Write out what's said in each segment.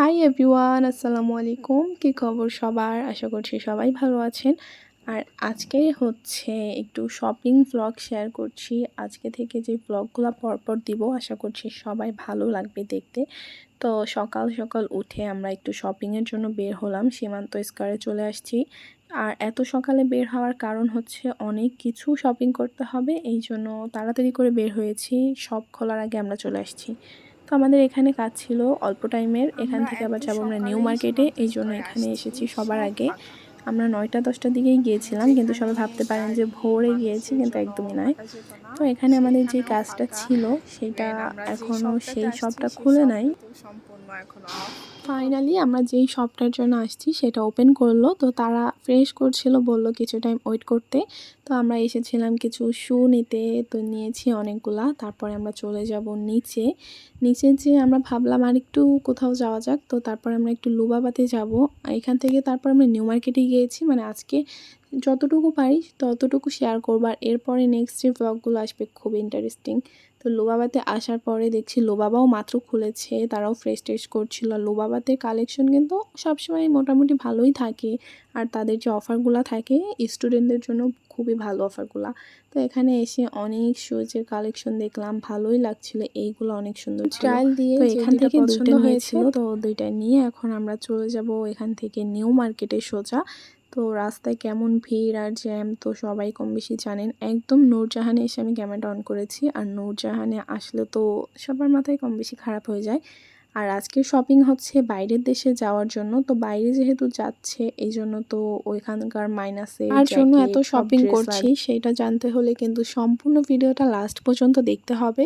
Hi everyone আসসালামু আলাইকুম কী খবর সবার? আশা করছি সবাই ভালো আছেন। আর আজকে হচ্ছে একটু শপিং ব্লগ শেয়ার করছি। আজকে থেকে যে ব্লগগুলো পরপর দিব, আশা করছি সবাই ভালো লাগবে দেখতে। তো সকাল সকাল উঠে আমরা একটু শপিংয়ের জন্য বের হলাম, সীমান্ত স্কোয়ারে চলে আসছি। আর এত সকালে বের হওয়ার কারণ হচ্ছে অনেক কিছু শপিং করতে হবে, এই জন্য তাড়াতাড়ি করে বের হয়েছি। সব খোলার আগে আমরা চলে আসছি। তো আমাদের এখানে কাজ ছিল অল্প টাইমের এখান থেকে আবার যাব আমরা নিউ মার্কেটে এই জন্য এখানে এসেছি সবার আগে। আমরা নয়টা দশটার দিকেই গিয়েছিলাম কিন্তু সবাই ভাবতে পারেন যে ভোরে গিয়েছি কিন্তু একদমই নয়। তো এখানে আমাদের যে কাজটা ছিল সেটা এখনও সেই সবটা খুলে নাই। ফাইনালি আমরা যেই শপটার জন্য আসছি সেটা ওপেন করল। তো তারা ফ্রেশ করছিল বলল কিছু টাইম ওয়েট করতে। তো আমরা এসেছিলাম কিছু শু নিতে তো নিয়েছি অনেকগুলা। তারপরে আমরা চলে যাব নিচে। নিচে যে আমরা ভাবলাম আর একটু কোথাও যাওয়া যাক। তো তারপরে আমরা একটু লুবাবাতে যাব। এখান থেকে তারপর আমরা নিউ মার্কেটে গিয়েছি মানে আজকে যতটুকু পারি ততটুকু শেয়ার করব। আর এরপরে নেক্সট যে ব্লগগুলো আসবে খুব ইন্টারেস্টিং তো লোবাবাতে আসার পরে দেখছি লোবাবাও মাত্র খুলেছে তারাও ফ্রেশ ট্রেশ করছিল। লোবাবাতে কালেকশন কিন্তু সবসময় মোটামুটি ভালোই থাকে। আর তাদের যে অফারগুলো থাকে স্টুডেন্টদের জন্য খুবই ভালো অফারগুলো তো এখানে এসে অনেক শুজের কালেকশন দেখলাম ভালোই লাগছিল। এইগুলো অনেক সুন্দর ট্রায়াল দিয়ে তো এখান থেকে পছন্দ হয়েছিল তো দুইটা নিয়ে এখন আমরা চলে যাব এখান থেকে নিউ মার্কেটে সোজা। তো রাস্তায় কেমন ভিড় আর জ্যাম তো সবাই কম বেশি জানেন। একদম নূরজাহানে এসে আমি ক্যামেরাটা অন করেছি। আর নূরজাহানে আসলে তো সবার মাথায় কম বেশি খারাপ হয়ে যায়। আর আজকের শপিং হচ্ছে বাইরের দেশে যাওয়ার জন্য। তো বাইরে যেহেতু যাচ্ছে এই জন্য তো ওইখানকার মাইনাসে আর জন্য এত শপিং করছি সেটা জানতে হলে কিন্তু সম্পূর্ণ ভিডিওটা লাস্ট পর্যন্ত দেখতে হবে।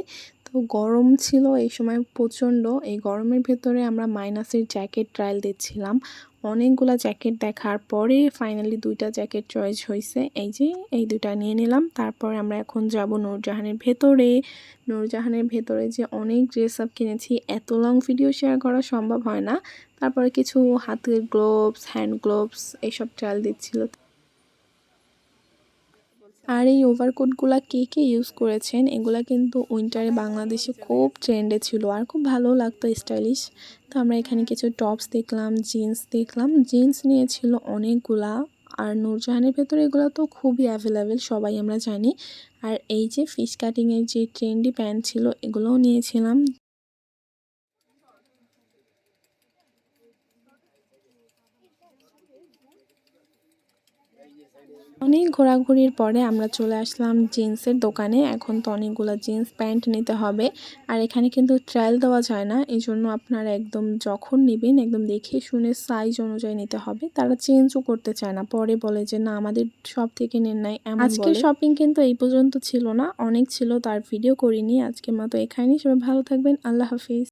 গরম ছিল, এই সময় প্রচণ্ড, এই গরমের ভেতরে আমরা মাইনাসের জ্যাকেট ট্রায়াল দিচ্ছিলাম। অনেকগুলা জ্যাকেট দেখার পরে ফাইনালি দুইটা জ্যাকেট চয়েস হয়েছে এই যে, এই দুইটা নিয়ে নিলাম। তারপর আমরা এখন যাব নূরজাহানের ভেতরে। নূরজাহানের ভেতরে যে অনেক ড্রেস আপ কিনেছি, এত লং ভিডিও শেয়ার করা সম্ভব হয় না। তারপরে কিছু হাতের গ্লোভস হ্যান্ড গ্লোভস এইসব ট্রায়াল দিচ্ছিল। আর এই ওভারকোটগুলো কে কে ইউজ করেছেন, এগুলা কিন্তু উইন্টারে বাংলাদেশে খুব ট্রেন্ডে ছিল আর খুব ভালো লাগতো স্টাইলিশ তো আমরা এখানে কিছু টপস দেখলাম জিন্স দেখলাম। জিন্স নিয়েছিল অনেকগুলা আর নূরজাহানের ভেতরে এগুলো তো খুবই অ্যাভেলেবেল সবাই আমরা জানি। আর এই যে ফিশ কাটিংয়ের যে ট্রেন্ডি প্যান্ট ছিল, এগুলোও নিয়েছিলাম। অনেক ঘোরাঘুরির পরে আমরা চলে আসলাম জিন্সের দোকানে। এখন তো অনেকগুলো জিন্স প্যান্ট নিতে হবে। আর এখানে কিন্তু ট্রায়াল দেওয়া যায় না। এই জন্য আপনারা একদম যখন নেবেন একদম দেখে শুনে সাইজ অনুযায়ী নিতে হবে। তারা চেঞ্জও করতে চায় না। পরে বলে যে না আমাদের সব থেকে নেন নাই আজকে শপিং কিন্তু এই পর্যন্ত ছিল না। অনেক ছিল তার ভিডিও করিনি। আজকের মতো এখানেই। সবাই ভালো থাকবেন। আল্লাহ হাফিজ।